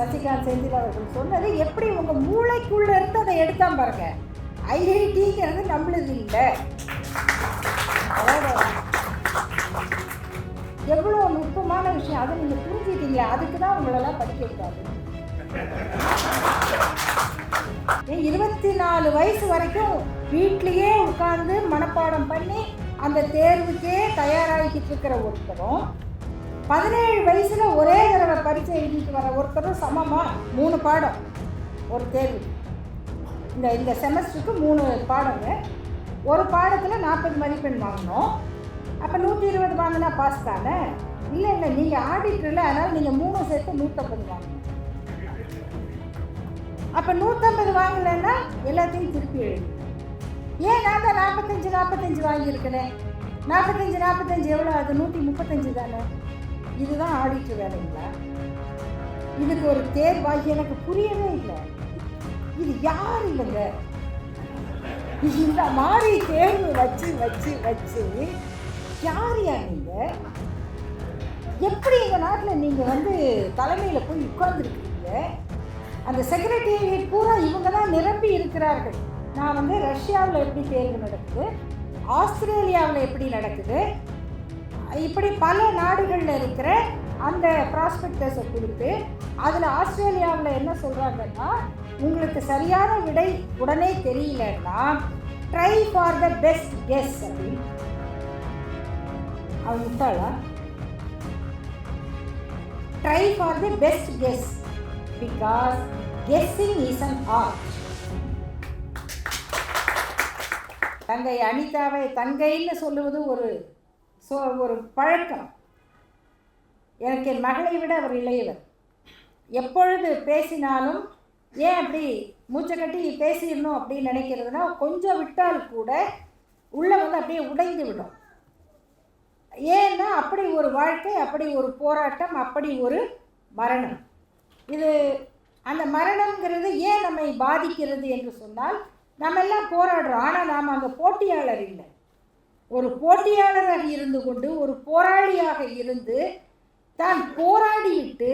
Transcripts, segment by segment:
சசிகாந்த் செந்தில் அவர்கள் சொன்னது எப்படி உங்கள் மூளைக்குள்ளே இருந்து அதை எடுத்தான் பாருங்க. ஐஐடிங்கிறது நம்மளது இல்லை. அதாவது எவ்வளோ நுட்பமான விஷயம். அதை நீங்கள் புரிஞ்சுட்டீங்க அதுக்கு தான் உங்களெல்லாம் படிக்க விட்டாரு இருபத்தி நாலு வயசு வரைக்கும் வீட்லேயே உட்கார்ந்து மனப்பாடம் பண்ணி அந்த தேர்வுக்கே தயாராகிக்கிட்டு இருக்கிற ஒருத்தரும் பதினேழு வயசில் ஒரே தடவை பரீட்சை எழுதிட்டு வர ஒருத்தரும் சமமாக மூணு பாடம். ஒரு தேர்வு இந்த இந்த செமஸ்டருக்கு மூணு பாடங்க. ஒரு பாடத்தில் நாற்பது மதிப்பெண் வாங்கினோம் அப்போ நூற்றி இருபது வாங்கினா பாஸ் தானே? இல்லை இல்லை நீங்கள் ஆடிட்டரில் அதனால் நீங்கள் மூணு சேர்த்து நூற்றம்பது வாங்கணும். அப்போ நூற்றம்பது வாங்கலைன்னா எல்லாத்தையும் திருப்பி எழுது. ஏன் நான் தான் நாற்பத்தஞ்சு நாற்பத்தஞ்சு வாங்கியிருக்கிறேன்? நாற்பத்தஞ்சு நாற்பத்தஞ்சு எவ்வளோ அது நூற்றி முப்பத்தஞ்சு தானே? இதுதான் ஆடிட்டர் வேலைங்களா? இதுக்கு ஒரு தேர்வாகி எனக்கு புரியவே இல்லை. இது யார் இல்லைங்க இந்த மாதிரி தேர்வு வச்சு வச்சு வச்சு யார் யார் நீங்கள் எப்படி எங்கள் நாட்டில் நீங்கள் வந்து தலைமையில் போய் உட்கார்ந்துருக்கீங்க? அந்த செக்ரட்டேரியட் பூரா இவங்க தான் நிரம்பி இருக்கிறார்கள். நான் வந்து ரஷ்யாவில் எப்படி தேர்வு நடக்குது? ஆஸ்திரேலியாவில் எப்படி நடக்குது? இப்படி பல நாடுகளில் இருக்கிற அந்த ப்ராஸ்பெக்டர்ஸை கொடுத்து அதில் ஆஸ்திரேலியாவில் என்ன சொல்கிறாங்கன்னா உங்களுக்கு சரியான விடை உடனே தெரியலன்னா try for the best guess அப்படின்னு. அவன் முட்டாளா? Try for the best guess because guessing is an art தங்கை அனிதாவை தங்கைன்னு சொல்லுவது ஒரு ஸோ ஒரு பழக்கம். எனக்கு என் மகளை விட அவர் இளையவர். எப்பொழுது பேசினாலும் ஏன் அப்படி மூச்சை கட்டி பேசிடணும் அப்படின்னு நினைக்கிறதுனா கொஞ்சம் விட்டால் கூட உள்ளே வந்து அப்படியே உடைந்து விடும். ஏன்னா அப்படி ஒரு வாழ்க்கை அப்படி ஒரு போராட்டம் அப்படி ஒரு மரணம். இது அந்த மரணங்கிறது ஏன் நம்மை பாதிக்கிறது என்று சொன்னால் நம்ம எல்லாம் போராடுறோம். ஆனால் நாம் அங்கே போட்டியாளர் இல்லை. ஒரு போட்டியாளராக இருந்து கொண்டு ஒரு போராளியாக இருந்து தான் போராடிவிட்டு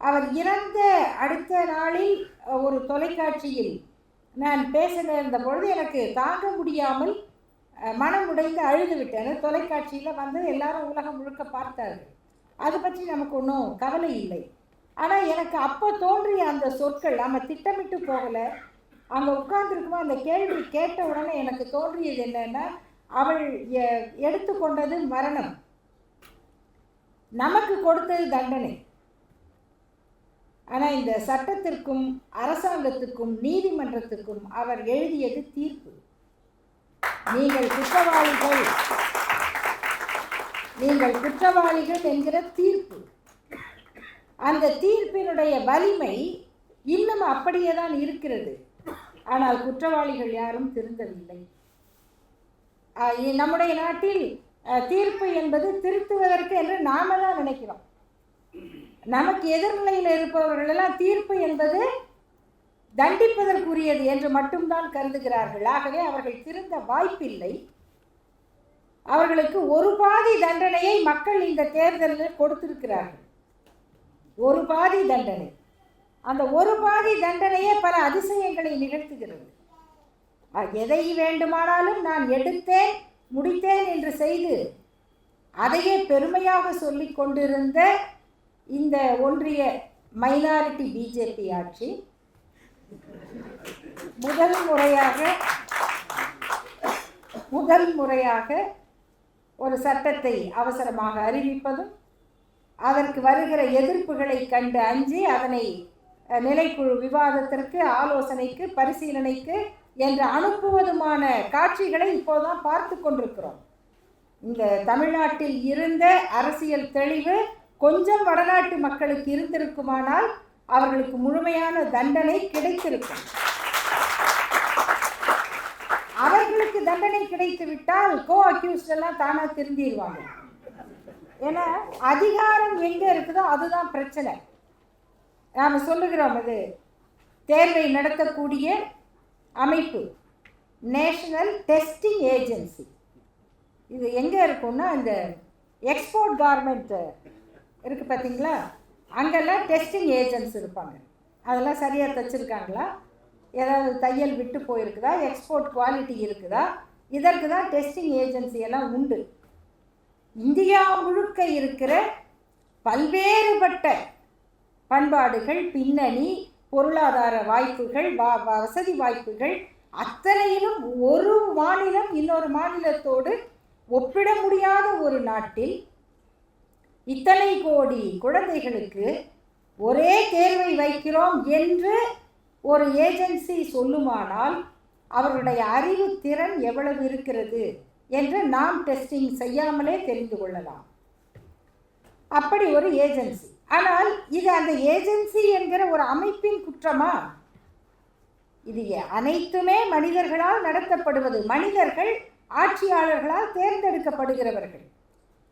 அவர் இறந்த அடுத்த நாளில் ஒரு தொலைக்காட்சியில் நான் பேச நேர்ந்த பொழுது எனக்கு தாங்க முடியாமல் மனம் உடைந்து அழுது விட்டேன் தொலைக்காட்சியில் வந்து எல்லாரும் உலகம் முழுக்க பார்த்தார்கள். அது பற்றி நமக்கு ஒன்றும் கவலை இல்லை. ஆனால் எனக்கு அப்போ தோன்றிய அந்த சொற்கள் நம்ம திட்டமிட்டு போகலை. அங்கே உட்கார்ந்துருக்குமோ அந்த கேள்வி கேட்ட உடனே எனக்கு தோன்றியது என்னென்னா அவள் எ- எடுத்துக்கொண்டது மரணம். நமக்கு கொடுத்தது தண்டனை. ஆனால் இந்த சட்டத்திற்கும் அரசாங்கத்துக்கும் நீதிமன்றத்துக்கும் அவர் எழுதியது தீர்ப்பு. நீங்கள் குற்றவாளிகள். நீங்கள் குற்றவாளிகள் என்கிற தீர்ப்பு. அந்த தீர்ப்பினுடைய வலிமை இன்னும் அப்படியே தான் இருக்கிறது. ஆனால் குற்றவாளிகள் யாரும் திருந்தவில்லை. நம்முடைய நாட்டில் தீர்ப்பு என்பது திருத்துவதற்கு என்று நாம தான் நினைக்கிறோம். நமக்கு எதிர்நிலையில் இருப்பவர்களெல்லாம் தீர்ப்பு என்பது தண்டிப்பதற்குரியது என்று மட்டும்தான் கருதுகிறார்கள். ஆகவே அவர்கள் திருந்த வாய்ப்பில்லை. அவர்களுக்கு ஒரு பாதி தண்டனையை மக்கள் இந்த தேர்தலில் கொடுத்திருக்கிறார்கள். ஒரு பாதி தண்டனை. அந்த ஒரு பாதி தண்டனையே பல அதிசயங்களை நிகழ்த்துகிறது. எதை வேண்டுமானாலும் நான் எடுத்தேன் முடித்தேன் என்று செய்து அதையே பெருமையாக சொல்லி கொண்டிருந்த இந்த ஒன்றிய மைனாரிட்டி பிஜேபி ஆட்சி முதல் முறையாக முதல் முறையாக ஒரு சட்டத்தை அவசரமாக அறிவிப்பதும் அதற்கு வருகிற எதிர்ப்புகளை கண்டு அஞ்சி அதனை நிலைக்குழு விவாதத்திற்கு ஆலோசனைக்கு பரிசீலனைக்கு என்று அனுப்புவதுமான காட்சிகளை இப்போதான் பார்த்து கொண்டிருக்கிறோம். இந்த தமிழ்நாட்டில் இருந்த அரசியல் தெளிவு கொஞ்சம் வடநாட்டு மக்களுக்கு இருந்திருக்குமானால் அவர்களுக்கு முழுமையான தண்டனை கிடைத்திருக்கும். அவர்களுக்கு தண்டனை கிடைத்து விட்டால் கோ அக்யூஸ்ட் எல்லாம் தானா திருந்திடுவாங்க. ஏன்னா அதிகாரம் எங்க இருக்குதோ அதுதான் பிரச்சனை. நாம் சொல்லுகிறோம் அது தேர்வை நடத்தக்கூடிய அமைப்பு. நேஷனல் டெஸ்டிங் ஏஜென்சி இது எங்கே இருக்கும்னா இந்த எக்ஸ்போர்ட் கார்மெண்ட்டு இருக்குது பார்த்தீங்களா அங்கெல்லாம் டெஸ்டிங் ஏஜென்ட்ஸ் இருப்பாங்க. அதெல்லாம் சரியாக தைச்சிருக்காங்களா? ஏதாவது தையல் விட்டு போயிருக்குதா? எக்ஸ்போர்ட் குவாலிட்டி இருக்குதா? இதற்கு தான் டெஸ்டிங் ஏஜென்சி எல்லாம் உண்டு. இந்தியா முழுக்க இருக்கிற பல்வேறுபட்ட பண்பாடுகள் பின்னணி பொருளாதார வாய்ப்புகள் வா வசதி வாய்ப்புகள் அத்தனையிலும் ஒரு மாநிலம் இன்னொரு மாநிலத்தோடு ஒப்பிட முடியாத ஒரு நாட்டில் இத்தனை கோடி குழந்தைகளுக்கு ஒரே தேர்வை வைக்கிறோம் என்று ஒரு ஏஜென்சி சொல்லுமானால் அவர்களுடைய அறிவு திறன் எவ்வளவு இருக்கிறது என்று நாம் டெஸ்டிங் செய்யாமலே தெரிந்து கொள்ளலாம். அப்படி ஒரு ஏஜென்சி. ஆனால் இது அந்த ஏஜென்சி என்கிற ஒரு அமைப்பின் குற்றமா? இது அனைத்துமே மனிதர்களால் நடத்தப்படுவது. மனிதர்கள் ஆட்சியாளர்களால் தேர்ந்தெடுக்கப்படுகிறவர்கள்.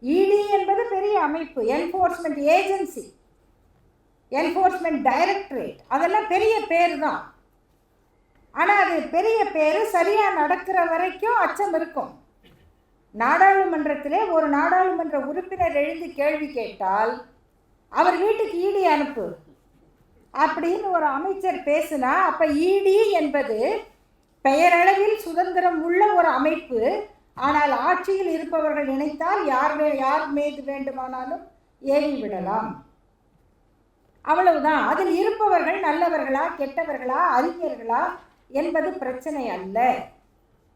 இடி என்பது பெரிய அமைப்பு என்ஃபோர்ஸ்மெண்ட் ஏஜென்சி என்ஃபோர்ஸ்மெண்ட் டைரக்டரேட் அதெல்லாம் பெரிய பேர் தான் ஆனால் அது பெரிய பேர் சரியாக நடக்கிற வரைக்கும் அச்சம் இருக்கும். நாடாளுமன்றத்திலே ஒரு நாடாளுமன்ற உறுப்பினர் எழுந்து கேள்வி கேட்டால் அவர் வீட்டுக்கு ஈடி அனுப்பு. அப்படின்னு ஒரு அமைச்சர் பேசுனா அப்போ ஈடி என்பது பெயரளவில் சுதந்திரம் உள்ள ஒரு அமைப்பு. ஆனால் ஆட்சியில் இருப்பவர்கள் நினைத்தால் யார் யார் மீது வேண்டுமானாலும் ஏவி விடலாம். அவ்வளவுதான். அதில் இருப்பவர்கள் நல்லவர்களா கெட்டவர்களா அறிஞர்களா என்பது பிரச்சனை அல்ல.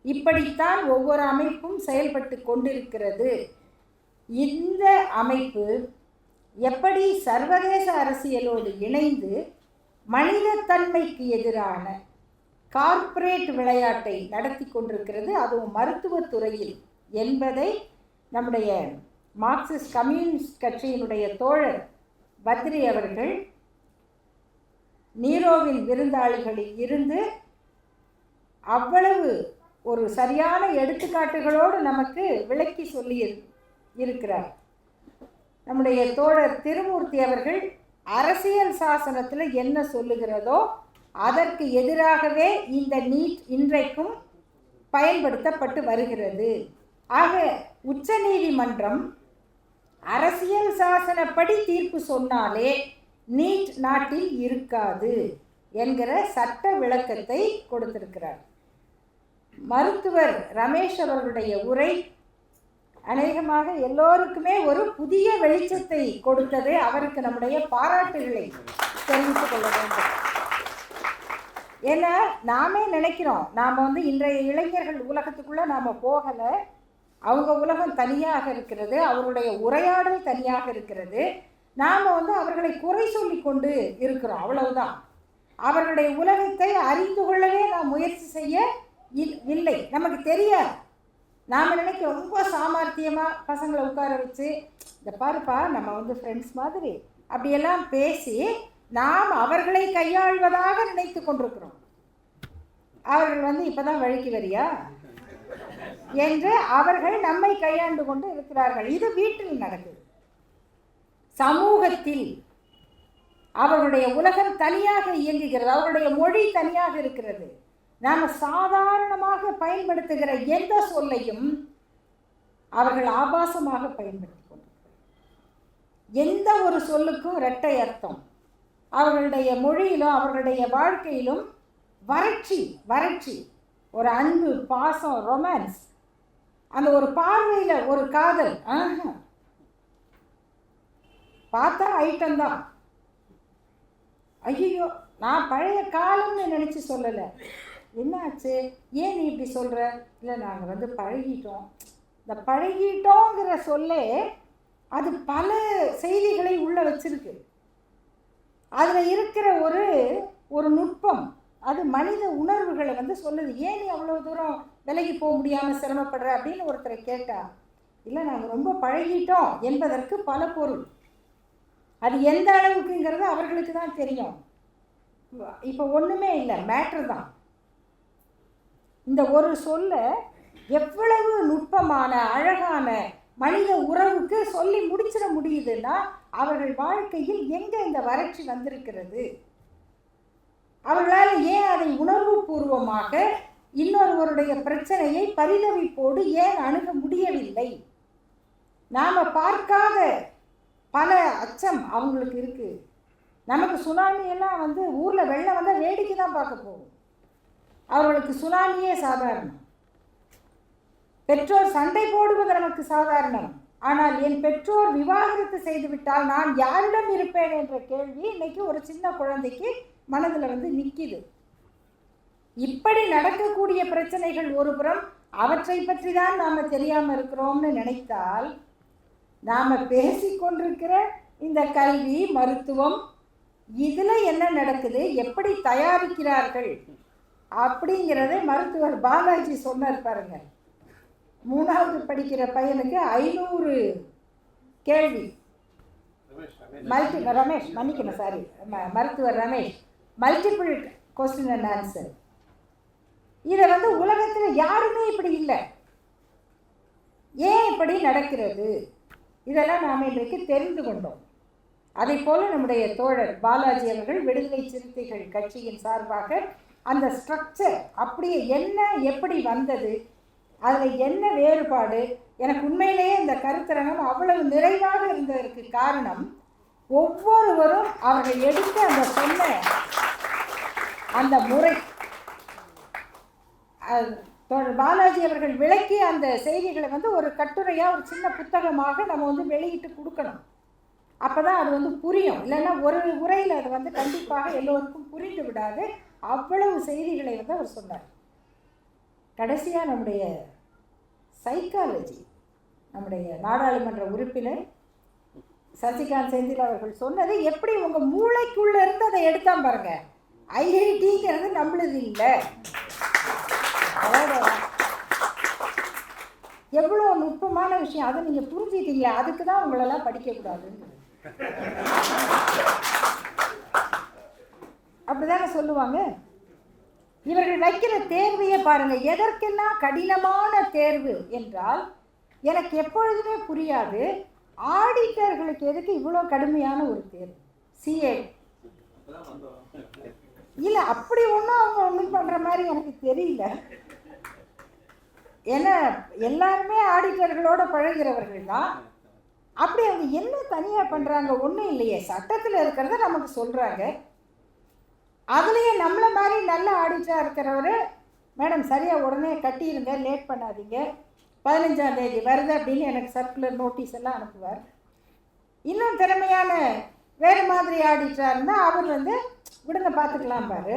இப்படித்தான் ஒவ்வொரு அமைப்பும் செயல்பட்டு கொண்டிருக்கிறது. இந்த அமைப்பு எப்படி சர்வதேச அரசியலோடு இணைந்து மனிதத்தன்மைக்கு எதிரான கார்ப்பரேட் விளையாட்டை நடத்தி கொண்டிருக்கிறது அதுவும் மருத்துவத்துறையில் என்பதை நம்முடைய மார்க்சிஸ்ட் கம்யூனிஸ்ட் கட்சியினுடைய தோழர் பத்ரி அவர்கள் நீரோவின் விருந்தாளிகளில் இருந்து அவ்வளவு ஒரு சரியான எடுத்துக்காட்டுகளோடு நமக்கு விளக்கி சொல்லி இருக்கிறார். நம்முடைய தோழர் திருமூர்த்தி அவர்கள் அரசியல் சாசனத்தில் என்ன சொல்லுகிறதோ அதற்கு எதிராகவே இந்த நீட் இன்றைக்கும் பயன்படுத்தப்பட்டு வருகிறது. ஆக உச்ச நீதிமன்றம் அரசியல் சாசனப்படி தீர்ப்பு சொன்னாலே நீட் நாட்டில் இருக்காது என்கிற சட்ட விளக்கத்தை கொடுத்திருக்கிறார். மருத்துவர் ரமேஷ் அவர்களுடைய உரை அநேகமாக எல்லோருக்குமே ஒரு புதிய வெளிச்சத்தை கொடுத்தது அவருக்கு நம்முடைய பாராட்டுகளை தெரிவித்துக் கொள்ள வேண்டும். ஏன்னா நாமே நினைக்கிறோம் நாம் வந்து இன்றைய இளைஞர்கள் உலகத்துக்குள்ளே நாம் போகலை. அவங்க உலகம் தனியாக இருக்கிறது அவருடைய உரையாடல் தனியாக இருக்கிறது. நாம் வந்து அவர்களை குறை சொல்லி கொண்டு இருக்கிறோம் அவ்வளவுதான். அவர்களுடைய உலகத்தை அறிந்து கொள்ளவே நாம் முயற்சி செய்ய இல்லை நமக்கு தெரியாது. நாம் நினைக்க ரொம்ப சாமர்த்தியமாக பசங்களை உட்கார வச்சு இந்த பாருப்பா நம்ம வந்து ஃப்ரெண்ட்ஸ் மாதிரி. அப்படியெல்லாம் பேசி நாம் அவர்களை கையாள்வதாக நினைத்து கொண்டிருக்கிறோம். அவர்கள் வந்து இப்போ தான் வழிக்கு வரியா? என்று அவர்கள் நம்மை கையாண்டு கொண்டு இருக்கிறார்கள். இது வீட்டில் நடக்குது. சமூகத்தில் அவர்களுடைய உலகம் தனியாக இயங்குகிறது. அவருடைய மொழி தனியாக இருக்கிறது. நாம் சாதாரணமாக பயன்படுத்துகிற எந்த சொல்லையும் அவர்கள் ஆபாசமாக பயன்படுத்தி கொண்டிருக்கிறார் எந்த ஒரு சொல்லுக்கும் இரட்டை அர்த்தம். அவர்களுடைய மொழியிலும் அவர்களுடைய வாழ்க்கையிலும் வறட்சி வறட்சி ஒரு அன்பு பாசம் ரொமான்ஸ் அந்த ஒரு பார்வையில் ஒரு காதல் ஆஹா. பார்த்தா ஐட்டம் தான். ஐயோ நான் பழைய காலம்னு நினச்சி சொல்லலை. என்னாச்சு? ஏன் நீ இப்படி சொல்கிற இல்லை நாங்கள் வந்து பழகிட்டோம். இந்த பழகிட்டோங்கிற சொல்லே அது பல செய்திகளை உள்ளே வச்சிருக்கு. அதில் இருக்கிற ஒரு ஒரு நுட்பம் அது மனித உணர்வுகளை வந்து சொல்லுது. ஏன் நீ அவ்வளோ தூரம் விலகி போக முடியாமல் சிரமப்படுற அப்படின்னு ஒருத்தரை கேட்டா இல்லை நாங்கள் ரொம்ப பழகிட்டோம் என்பதற்கு பல பொருள். அது எந்த அளவுக்குங்கிறது அவர்களுக்கு தான் தெரியும். இப்போ ஒன்றுமே இல்லை மேட்ரு தான். இந்த ஒரு சொல்ல எவ்வளவு நுட்பமான அழகான மனித உறவுக்கு சொல்லி முடிச்சிட முடியுதுன்னா அவர்கள் வாழ்க்கையில் எங்கே இந்த வறட்சி வந்திருக்கிறது? அவர்களால் ஏன் அதை உணர்வு பூர்வமாக இன்னொருவருடைய பிரச்சனையை பரிதவிப்போடு ஏன் அணுக முடியவில்லை? நாம் பார்க்காத பல அச்சம் அவங்களுக்கு இருக்குது நமக்கு சுனாமி எல்லாம் வந்து ஊரில் வெள்ளம் வந்தால் வேடிக்கை தான் பார்க்க போகும். அவர்களுக்கு சுனாமியே சாதாரணம். பெற்றோர் சண்டை போடுவது நமக்கு சாதாரணம். ஆனால் என் பெற்றோர் விவாகரத்து செய்துவிட்டால் நான் யாரிடம் இருப்பேன் என்ற கேள்வி இன்னைக்கு ஒரு சின்ன குழந்தைக்கு மனதில் வந்து நிற்கிது இப்படி நடக்கக்கூடிய பிரச்சனைகள் ஒருபுறம் அவற்றை பற்றி தான் நாம் தெரியாமல் இருக்கிறோம்னு நினைத்தால் நாம் பேசிக்கொண்டிருக்கிற இந்த கல்வி மருத்துவம் இதில் என்ன நடக்குது? எப்படி தயாரிக்கிறார்கள்? அப்படிங்கிறத மருத்துவர் பாலாஜி சொன்னார் பாருங்க. மூணாவது படிக்கிற பையனுக்கு ஐநூறு கேள்வி. மல்டி ரமேஷ் மன்னிக்கணும் சாரி மருத்துவர் Ramesh multiple question and answer இதை வந்து உலகத்தில் யாருமே இப்படி இல்லை. ஏன் இப்படி நடக்கிறது? இதெல்லாம் நாம் இன்றைக்கு தெரிந்து கொண்டோம். அதே போல் நம்முடைய தோழர் பாலாஜி அவர்கள் விடுதலை சிறுத்தைகள் கட்சியின் சார்பாக அந்த ஸ்ட்ரக்சர் அப்படியே என்ன எப்படி வந்தது அதில் என்ன வேறுபாடு எனக்கு உண்மையிலேயே இந்த கருத்தரங்கம் அவ்வளவு நிறைவாக இருந்ததற்கு காரணம் ஒவ்வொருவரும் அவர்கள் எடுத்து அந்த சொன்ன அந்த முறை அது பாலாஜி அவர்கள் விளக்கி அந்த செய்திகளை வந்து ஒரு கட்டுரையாக ஒரு சின்ன புத்தகமாக நம்ம வந்து வெளியிட்டு கொடுக்கணும். அப்போ தான் அது வந்து புரியும். இல்லைன்னா ஒரு உரையில் அது வந்து கண்டிப்பாக எல்லோருக்கும் புரிந்து விடாது. அவ்வளவு செய்திகளை வந்து அவர் சொன்னார். கடைசியாக நம்முடைய சைக்காலஜி நம்முடைய நாடாளுமன்ற உறுப்பினர் சசிகாந்த் செந்தில் அவர்கள் சொன்னது எப்படி உங்கள் மூளைக்குள்ளே இருந்து அதை எடுத்தான் பாருங்க. ஐஐடிங்கிறது நம்மளது இல்லை. அதாவது எவ்வளோ நுட்பமான விஷயம் அதை நீங்கள் புரிஞ்சுக்கிட்டீங்களா அதுக்கு தான் உங்களெல்லாம் படிக்கக்கூடாதுன்னு. அப்படிதானே சொல்லுவாங்க? இவர்கள் வைக்கிற தேர்வையே பாருங்க. எதற்கெல்லாம் கடினமான தேர்வு என்றால் எனக்கு எப்பொழுதுமே புரியாது ஆடிட்டர்களுக்கு எதுக்கு இவ்வளோ கடுமையான ஒரு தேர்வு? சிஏ இல்லை அப்படி ஒன்றும் அவங்க ஒன்றும் பண்ணுற மாதிரி எனக்கு தெரியல. ஏன்னா எல்லாருமே ஆடிட்டர்களோட பழகிறவர்கள் தான். அப்படி அவங்க என்ன தனியாக பண்ணுறாங்க ஒன்றும் இல்லையே. சட்டத்தில் இருக்கிறத நமக்கு சொல்கிறாங்க அதுலேயே நம்மளை மாதிரி நல்ல ஆடிட்டராக இருக்கிறவர் மேடம் சரியாக உடனே கட்டிடுங்க லேட் பண்ணாதீங்க. பதினஞ்சாம் தேதி வருது அப்படின்னு எனக்கு சர்க்குலர் நோட்டீஸ் எல்லாம் அனுப்புவார். இன்னும் திறமையான வேறு மாதிரி ஆடிட்டராக இருந்தால் அவர் வந்து விடுங்க பார்த்துக்கலாம் பாரு.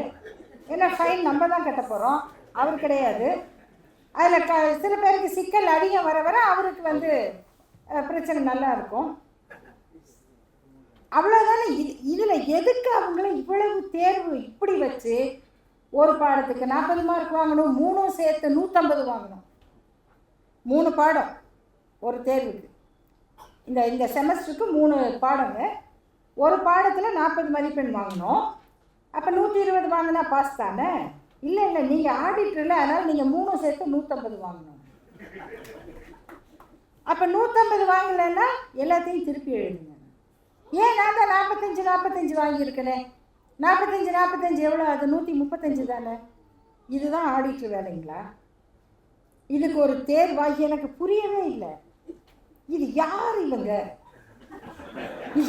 ஏன்னா ஃபைன் நம்ம தான் கட்ட போகிறோம் அவர் கிடையாது. அதில் க சில பேருக்கு சிக்கல் அதிகம் வர வர அவருக்கு வந்து பிரச்சனை நல்லா இருக்கும். அவ்வளோதானே இது இதில் எதுக்கு அவங்கள இவ்வளவு தேர்வு இப்படி வச்சு ஒரு பாடத்துக்கு நாற்பது மார்க் வாங்கணும் மூணும் சேர்த்து நூற்றம்பது வாங்கணும்? மூணு பாடம் ஒரு தேர்வுக்கு. இந்த இந்த செமஸ்டருக்கு மூணு பாடங்க. ஒரு பாடத்தில் நாற்பது மதிப்பெண் வாங்கணும். அப்போ நூற்றி இருபது வாங்கினா பாஸ் தானே? இல்லை இல்லை நீங்கள் ஆடிட்டரில் அதனால் நீங்கள் மூணும் சேர்த்து நூற்றம்பது வாங்கணும். அப்போ நூற்றம்பது வாங்கலைன்னா எல்லாத்தையும் திருப்பி எழுதுங்க. ஏன் நான் தான் நாற்பத்தஞ்சு நாற்பத்தஞ்சு வாங்கியிருக்கிறேன்? நாற்பத்தஞ்சு நாற்பத்தஞ்சு எவ்வளோ அது நூற்றி முப்பத்தஞ்சு தானே. இதுதான் ஆடிட்டர் வேலைங்களா? இதுக்கு ஒரு தேர்வாகி எனக்கு புரியவே இல்லை. இது யார் இவங்க?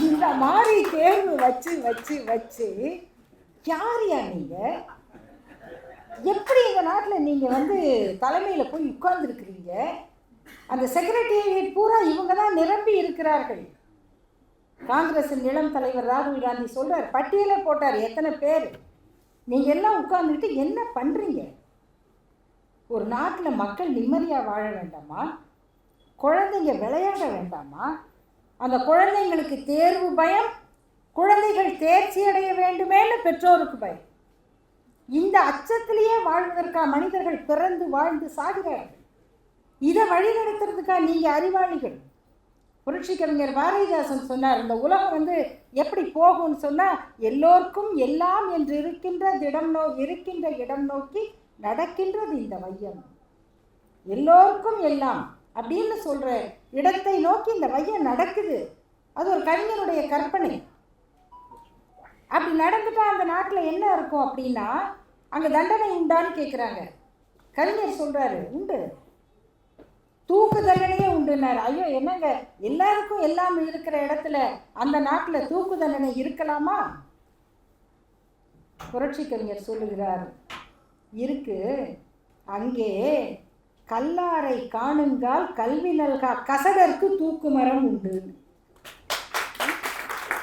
இந்த மாதிரி தேர்வு வச்சு வச்சு வச்சு யார் யா நீங்கள் எப்படி எங்கள் நாட்டில் நீங்கள் வந்து தலைமையில் போய் உட்கார்ந்துருக்குறீங்க? அந்த செக்ரட்டரியேட் பூரா இவங்க தான் நிரம்பி இருக்கிறார்கள். காங்கிரஸின் இளம் தலைவர் ராகுல் காந்தி சொல்கிறார் பட்டியலே போட்டார் எத்தனை பேர்? நீங்கள் எல்லாம் உட்கார்ந்துட்டு என்ன பண்ணுறீங்க ஒரு நாட்டில் மக்கள் நிம்மதியாக வாழ வேண்டாமா? குழந்தைங்க விளையாட வேண்டாமா? அந்த குழந்தைங்களுக்கு தேர்வு பயம் குழந்தைகள் தேர்ச்சி அடைய வேண்டுமேன்னு பெற்றோருக்கு பயம். இந்த அச்சத்திலேயே வாழ்வதற்கா மனிதர்கள் பிறந்து வாழ்ந்து சாகிறார்கள்? இதை வழிநடத்துறதுக்கா நீங்கள் அறிவாளிகள்? புரட்சி கவிஞர் பாரதிதாசன் சொன்னார் இந்த உலகம் வந்து எப்படி போகும்னு சொன்னால் எல்லோருக்கும் எல்லாம் என்று இருக்கின்ற திடம் நோ இருக்கின்ற இடம் நோக்கி நடக்கின்றது இந்த மையம் எல்லோருக்கும் எல்லாம் அப்படின்னு சொல்கிற இடத்தை நோக்கி இந்த மையம் நடக்குது. அது ஒரு கவிஞனுடைய கற்பனை. அப்படி நடந்துட்டா அந்த நாட்டில் என்ன இருக்கும் அப்படின்னா அங்கே தண்டனை உண்டான்னு கேட்குறாங்க கவிஞர் சொல்கிறாரு உண்டு. தூக்கு தண்டனையே உண்டுனார். ஐயோ என்னங்க? எல்லாருக்கும் எல்லாம் இருக்கிற இடத்துல அந்த நாட்டில் தூக்கு தண்டனை இருக்கலாமா? புரட்சி கவிஞர் சொல்லுகிறார் இருக்கு. அங்கே கல்லாரை காணுங்கால் கல்வி நல்கா கசடருக்கு தூக்கு மரம் உண்டு.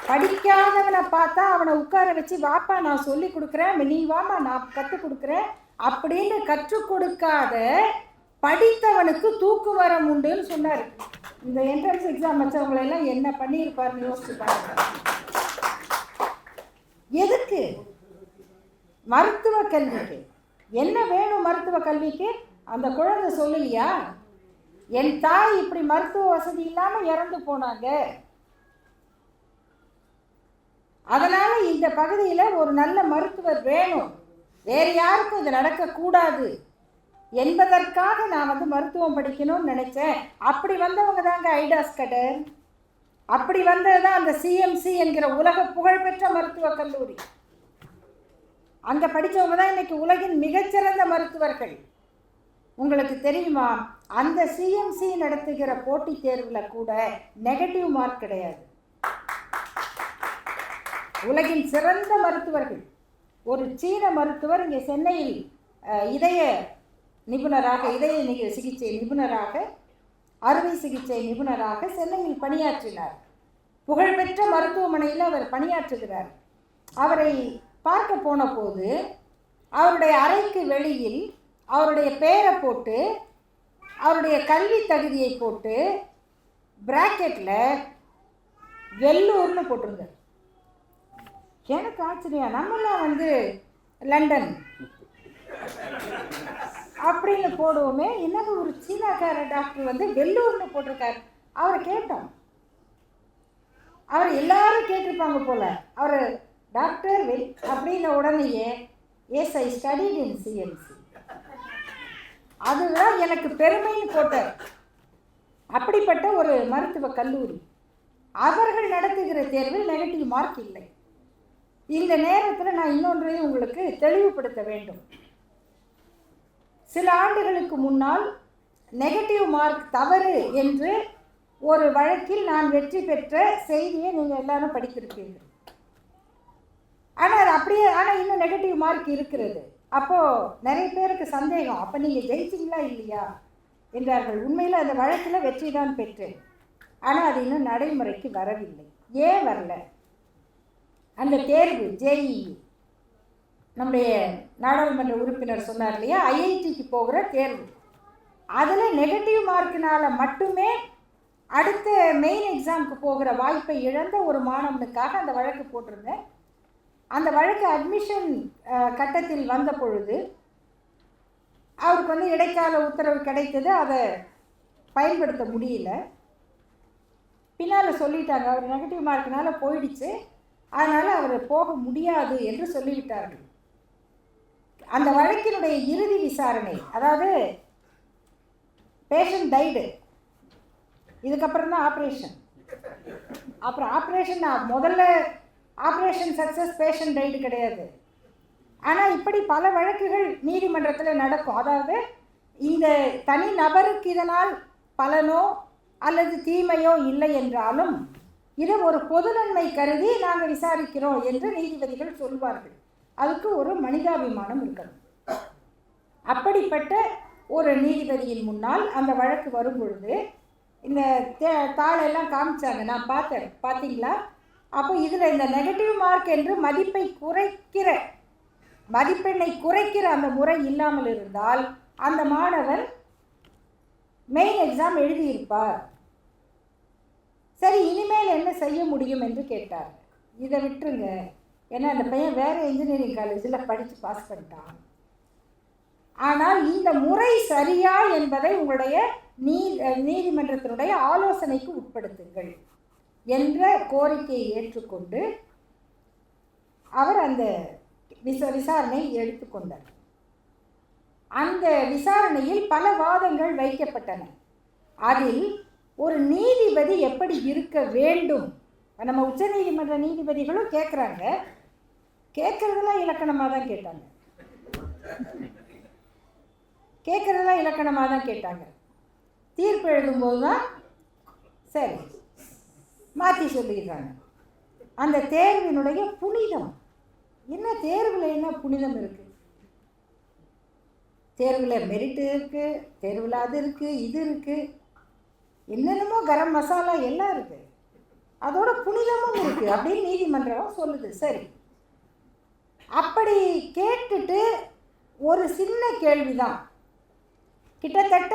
படிக்காதவனை பார்த்தா அவனை உட்கார வச்சு வாப்பா நான் சொல்லி கொடுக்குறேன். நீ வாமா நான் கற்றுக் கொடுக்குறேன். அப்படின்னு கற்றுக் கொடுக்காத படித்தவனுக்கு தூக்கு மரம் உண்டுன்னு சொன்னார். இந்த என்ட்ரன்ஸ் எக்ஸாம் வச்சவங்களை எல்லாம் என்ன பண்ணியிருப்பாருன்னு யோசிச்சு பாருங்க. எதுக்கு? மருத்துவ கல்விக்கு. என்ன வேணும் மருத்துவ கல்விக்கு? அந்த குழந்தை சொல்லலையா? என் தாய் இப்படி மருத்துவ வசதி இல்லாமல் இறந்து போனாங்க. அதனால் இந்த பகுதியில் ஒரு நல்ல மருத்துவர் வேணும். வேறு யாருக்கும் இது நடக்கக்கூடாது. என்பதற்காக நான் வந்து மருத்துவம் படிக்கணும்னு நினச்சேன். அப்படி வந்தவங்க தாங்க ஐடாஸ் கடர் அப்படி வந்தது தான் அந்த சிஎம்சி என்கிற உலக புகழ்பெற்ற மருத்துவக் கல்லூரி. அங்கே படித்தவங்க தான் இன்றைக்கி உலகின் மிகச்சிறந்த மருத்துவர்கள். உங்களுக்கு தெரியுமா? அந்த சிஎம்சி நடத்துகிற போட்டித் தேர்வில் கூட நெகட்டிவ் மார்க் கிடையாது. உலகின் சிறந்த மருத்துவர்கள். ஒரு சீன மருத்துவர் இங்கே சென்னையில் இதய நிபுணராக இதய நி- சிகிச்சை நிபுணராக அறுவை சிகிச்சை நிபுணராக சென்னையில் பணியாற்றினார். புகழ்பெற்ற மருத்துவமனையில் அவர் பணியாற்றுகிறார். அவரை பார்க்க போன போது அவருடைய அறைக்கு வெளியில் அவருடைய பெயரை போட்டு அவருடைய கல்வி தகுதியை போட்டு பிராக்கெட்டில் வெள்ளூர்னு போட்டிருந்தார். எனக்கு ஆச்சரியம். நம்மளாம் வந்து லண்டன். அப்படின்னு போடுவோமே. என்னது ஒரு சீனாக்கார டாக்டர் வந்து வெள்ளூர்னு போட்டிருக்காரு. அவரை கேட்டோம். அவர் எல்லாரும் கேட்டிருப்பாங்க போல. அவர் டாக்டர் வெல் அப்படின்ன உடனேயே yes I studied in CMC அதுதான் எனக்கு பெருமைன்னு போட்டார். அப்படிப்பட்ட ஒரு மருத்துவ கல்லூரி. அவர்கள் நடத்துகிற தேர்வில் நெகட்டிவ் மார்க் இல்லை. இந்த நேரத்தில் நான் இன்னொன்றையும் உங்களுக்கு தெளிவுபடுத்த வேண்டும். சில ஆண்டுகளுக்கு முன்னால் நெகட்டிவ் மார்க் தவறு என்று ஒரு வழக்கில் நான் வெற்றி பெற்ற செய்தியை நீங்கள் எல்லாரும் படித்திருப்பீர்கள் ஆனால் அது அப்படியே ஆனால் இன்னும் நெகட்டிவ் மார்க் இருக்கிறது. அப்போது நிறைய பேருக்கு சந்தேகம். அப்போ நீங்கள் ஜெயிச்சிங்களா இல்லையா? என்றார்கள். உண்மையில் அந்த வழக்கில் வெற்றி தான் பெற்றேன். ஆனால் அது இன்னும் நடைமுறைக்கு வரவில்லை. ஏன் வரல? அந்த தேர்வு ஜேஇஇ நம்முடைய நாடாளுமன்ற உறுப்பினர் சொன்னார் இல்லையா? ஐஐடிக்கு போகிற தேர்வு. அதில் நெகட்டிவ் மார்க்கினால் மட்டுமே அடுத்த மெயின் எக்ஸாமுக்கு போகிற வாய்ப்பை இழந்த ஒரு மாணவனுக்காக அந்த வழக்கு போட்டிருந்தேன். அந்த வழக்கு அட்மிஷன் கட்டத்தில் வந்த பொழுது அவருக்கு வந்து இடைக்கால உத்தரவு கிடைத்தது. அதை பயன்படுத்த முடியல. பின்னால் சொல்லிட்டாங்க. அவர் நெகட்டிவ் மார்க்கினால் போயிடுச்சு. அதனால் அவர் போக முடியாது என்று சொல்லிவிட்டார்கள். அந்த வழக்கினுடைய இறுதி விசாரணை அதாவது பேஷண்ட் டைடு இதுக்கப்புறம் தான் ஆப்ரேஷன் அப்புறம் ஆப்ரேஷன் முதல்ல ஆப்ரேஷன் சக்ஸஸ் பேஷண்ட் டைடு கிடையாது. ஆனால் இப்படி பல வழக்குகள் நீதிமன்றத்தில் நடக்கும். அதாவது இந்த தனி நபருக்கு இதனால் பலனோ அல்லது தீமையோ இல்லை என்றாலும் இதை ஒரு பொது நன்மை கருதி நாங்கள் விசாரிக்கிறோம் என்று நீதிபதிகள் சொல்வார்கள். அதுக்கு ஒரு மனிதாபிமானம் இருக்கணும். அப்படிப்பட்ட ஒரு நீதிபதியின் முன்னால் அந்த வழக்கு வரும் பொழுது இந்த தே தாளெல்லாம் காமிச்சாங்க. நான் பார்த்தேன். பார்த்தீங்களா? அப்போ இதில் இந்த நெகட்டிவ் மார்க் என்று மதிப்பை குறைக்கிற மதிப்பெண்ணை குறைக்கிற அந்த முறை இல்லாமல் இருந்தால் அந்த மாணவர் மெயின் எக்ஸாம் எழுதியிருப்பார். சரி இனிமேல் என்ன செய்ய முடியும் என்று கேட்டார். இதை விட்டுருங்க. ஏன்னா அந்த பையன் வேறு இன்ஜினியரிங் காலேஜில் படித்து பாஸ் பண்ணிட்டான். ஆனால் இந்த முறை சரியா என்பதை உங்களுடைய நீ நீதிமன்றத்தினுடைய ஆலோசனைக்கு உட்படுத்துங்கள் என்ற கோரிக்கையை ஏற்றுக்கொண்டு அவர் அந்த விச விசாரணை எடுத்துக்கொண்டார் அந்த விசாரணையில் பல வாதங்கள் வைக்கப்பட்டன. அதில் ஒரு நீதிபதி எப்படி இருக்க வேண்டும்? நம்ம உச்சநீதிமன்ற நீதிபதிகளும் கேட்குறாங்க கேட்குறதெல்லாம் இலக்கணமாக தான் கேட்டாங்க. கேட்குறதெல்லாம் இலக்கணமாக தான் கேட்டாங்க. தீர்ப்பு எழுதும்போது தான் சரி மாற்றி சொல்லிடுறாங்க. அந்த தேர்வினுடைய புனிதம். என்ன தேர்வில் என்ன புனிதம் இருக்குது தேர்வில் மெரிட்டு இருக்குது தேர்வில் அது இருக்குது இது இருக்குது என்னென்னமோ கரம் மசாலா எல்லாம் இருக்குது அதோட புனிதமும் இருக்குது அப்படின்னு நீதிமன்றம் சொல்லுது. சரி அப்படி கேட்டுட்டு ஒரு சின்ன கேள்வி தான் கிட்டத்தட்ட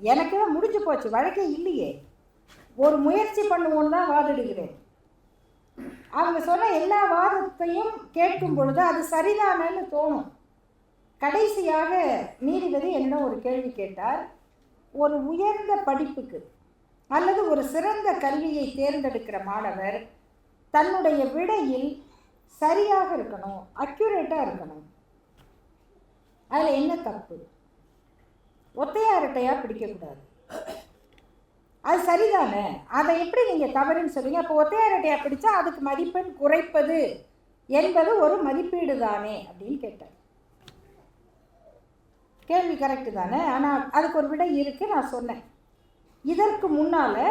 எனக்கு முடிஞ்சு போச்சு வழக்கே இல்லையே. ஒரு முயற்சி பண்ணுவோன்னு தான் வாதிடுகிறேன். அவங்க சொன்ன எல்லா வாதத்தையும் கேட்கும் பொழுது அது சரிதானன்னு தோணும். கடைசியாக நீதிபதி என்ன ஒரு கேள்வி கேட்டார். ஒரு உயர்ந்த படிப்புக்கு அல்லது ஒரு சிறந்த கல்வியை தேர்ந்தெடுக்கிற மாணவர் தன்னுடைய விடையில் சரியாக இருக்கணும் அக்யூரேட்டாக இருக்கணும். அதில் என்ன தப்பு? ஒத்தையாரட்டையாக பிடிக்கக்கூடாது அது சரிதானே? அதை எப்படி நீங்கள் தவறுன்னு சொல்லுவீங்க அப்போ ஒத்தையாரட்டையாக பிடிச்சா அதுக்கு மதிப்பெண் குறைப்பது என்பது ஒரு மதிப்பீடு தானே அப்படின்னு கேட்டார் கேள்வி கரெக்டு தானே? ஆனால் அதுக்கு ஒரு விட இருக்குது நான் சொன்னேன். இதற்கு முன்னால்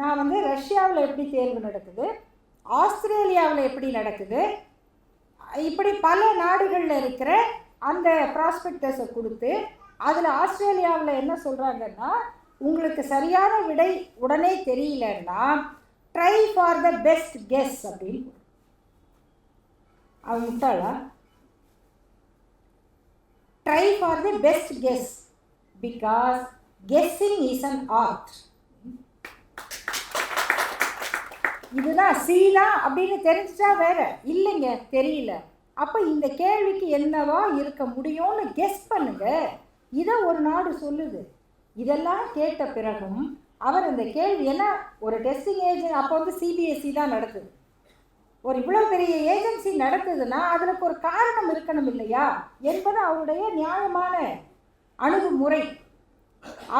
நான் வந்து ரஷ்யாவில் எப்படி தேர்வு நடக்குது? ஆஸ்திரேலியாவில் எப்படி நடக்குது? இப்படி பல நாடுகளில் இருக்கிற அந்த ப்ராஸ்பெக்டஸை கொடுத்து அதில் ஆஸ்திரேலியாவில் என்ன சொல்கிறாங்கன்னா உங்களுக்கு சரியான விடை உடனே தெரியலன்னா try for the best guess அப்படின்னு அவன் முட்டாளா? Try for the best guess because guessing is an art இதுதான் சி தான் அப்படின்னு தெரிஞ்சிட்டா வேற. இல்லைங்க தெரியல. அப்போ இந்த கேள்விக்கு என்னவா இருக்க முடியும்னு கெஸ் பண்ணுங்க. இதை ஒரு நாடு சொல்லுது. இதெல்லாம் கேட்ட பிறகும் அவர் இந்த கேள்வி ஏன்னா ஒரு டெஸ்டிங் ஏஜென்ட் அப்போ வந்து சிபிஎஸ்சி தான் நடக்குது ஒரு இவ்வளோ பெரிய ஏஜென்சி நடத்துதுன்னா அதற்கு ஒரு காரணம் இருக்கணும் இல்லையா? என்பது அவருடைய நியாயமான அணுகுமுறை.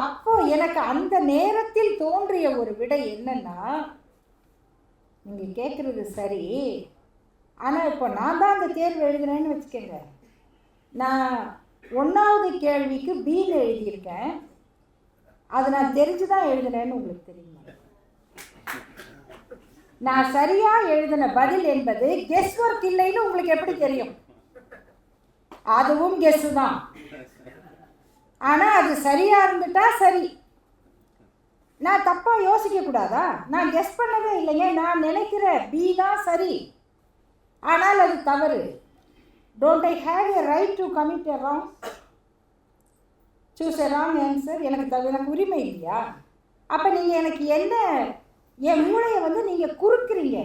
அப்போ எனக்கு அந்த நேரத்தில் தோன்றிய ஒரு விடை என்னன்னா நீங்கள் கேட்குறது சரி. ஆனால் இப்போ நான் தான் அந்த தேர்வு எழுதுகிறேன்னு வச்சுக்கோங்க. நான் ஒன்றாவது கேள்விக்கு பீல் எழுதியிருக்கேன். அது நான் தெரிஞ்சு தான் எழுதினேன்னு உங்களுக்கு தெரியுமா? நான் சரியாக எழுதின பதில் என்பது கெஸ் ஒர்க் இல்லைன்னு உங்களுக்கு எப்படி தெரியும்? அதுவும் கெஸ்ஸு தான். ஆனால் அது சரியாக இருந்துட்டா சரி. நான் தப்பாக யோசிக்க கூடாதா? நான் கெஸ் பண்ணவே இல்லைங்க. நான் நினைக்கிற பி தான் சரி. ஆனால் அது தவறு. Don't I have a right to commit a wrong choose a wrong answer எனக்கு தவிர எனக்கு உரிமை இல்லையா? அப்போ நீங்கள் எனக்கு என்ன என் மூளையை வந்து நீங்கள் குறுக்குறீங்க?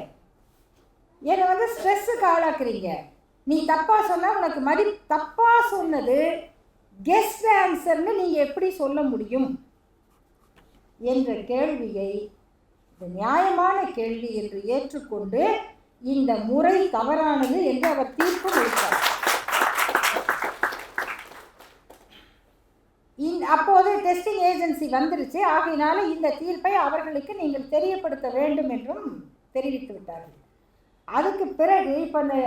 என்னை வந்து ஸ்ட்ரெஸ்ஸுக்கு ஆளாக்குறீங்க? நீ தப்பாக சொன்னால் உனக்கு மதி தப்பாக சொன்னது கெஸ்ட் ஆன்சர்னு நீங்கள் எப்படி சொல்ல முடியும்? என்ற கேள்வியை இந்த நியாயமான கேள்வி என்று ஏற்றுக்கொண்டு இந்த முறை தவறானது என்று அவர் தீர்ப்பு அளித்தார். இந் அப்போது டெஸ்டிங் ஏஜென்சி வந்துருச்சு. ஆகையினால இந்த தீர்ப்பை அவர்களுக்கு நீங்கள் தெரியப்படுத்த வேண்டும் என்றும் தெரிவித்து விட்டார்கள். அதுக்கு பிறகு இப்போ இந்த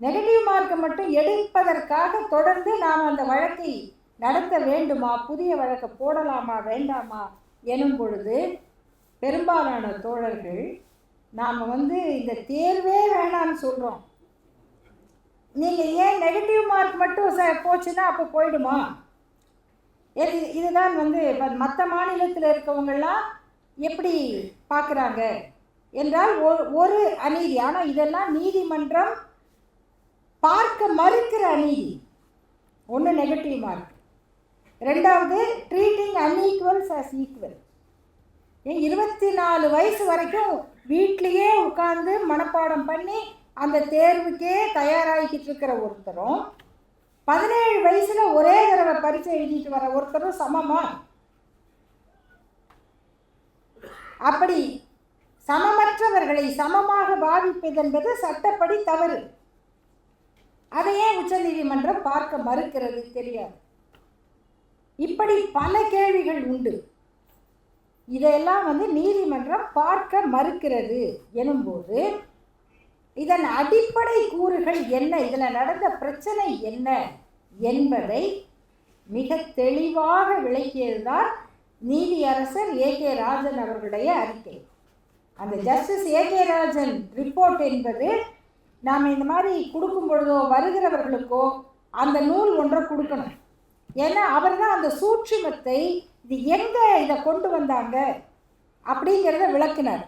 நெகட்டிவ் மார்க்கை மட்டும் எடுப்பதற்காக தொடர்ந்து நாம் அந்த வழக்கை நடத்த வேண்டுமா? புதிய வழக்கை போடலாமா? வேண்டாமா? எனும் பொழுது பெரும்பாலான தோழர்கள் நாம் வந்து இந்த தேர்வே வேணாம்னு சொல்கிறோம் நீங்கள் ஏன் நெகட்டிவ் மார்க் மட்டும் ச போச்சுன்னா அப்போ போயிடுமா? இது இதுதான் வந்து மற்ற மாநிலத்தில் இருக்கவங்கெல்லாம் எப்படி பார்க்குறாங்க என்றால் ஒரு அநீதி. ஆனால் இதெல்லாம் நீதிமன்றம் பார்க்க மறுக்கிற அநீதி. ஒன்று நெகட்டிவ் மார்க் ரெண்டாவது ட்ரீட்டிங் அன்ஈக்குவல்ஸ் அஸ் ஈக்குவல் ஏன் இருபத்தி நாலு வயசு வரைக்கும் வீட்லேயே உட்காந்து மனப்பாடம் பண்ணி அந்த தேர்வுக்கே தயாராகிக்கிட்டு இருக்கிற ஒருத்தரும் பதினேழு வயசில் ஒரே தடவை பரிசை எழுதிட்டு வர ஒருத்தரும் சமமா? அப்படி சமமற்றவர்களை சமமாக பாவிப்பது என்பது சட்டப்படி தவறு. அதையே உச்சநீதிமன்றம் பார்க்க மறுக்கிறது? தெரியாது. இப்படி பல கேள்விகள் உண்டு. இதையெல்லாம் வந்து நீதிமன்றம் பார்க்க மறுக்கிறது எனும்போது இதன் அடிப்படை கூறுகள் என்ன? இதில் நடந்த பிரச்சனை என்ன? என்பதை மிக தெளிவாக விளக்கியதுதான் நீதியரசர் ஏ கே ராஜன் அவர்களுடைய அறிக்கை. அந்த justice A K Rajan report என்பது நாம் இந்த மாதிரி கொடுக்கும் பொழுதோ வருகிறவர்களுக்கோ அந்த நூல் ஒன்றை கொடுக்கணும். ஏன்னா அவர் தான் அந்த சூட்சுமத்தை இது எங்கே இதை கொண்டு வந்தாங்க அப்படிங்கிறத விளக்குனார்.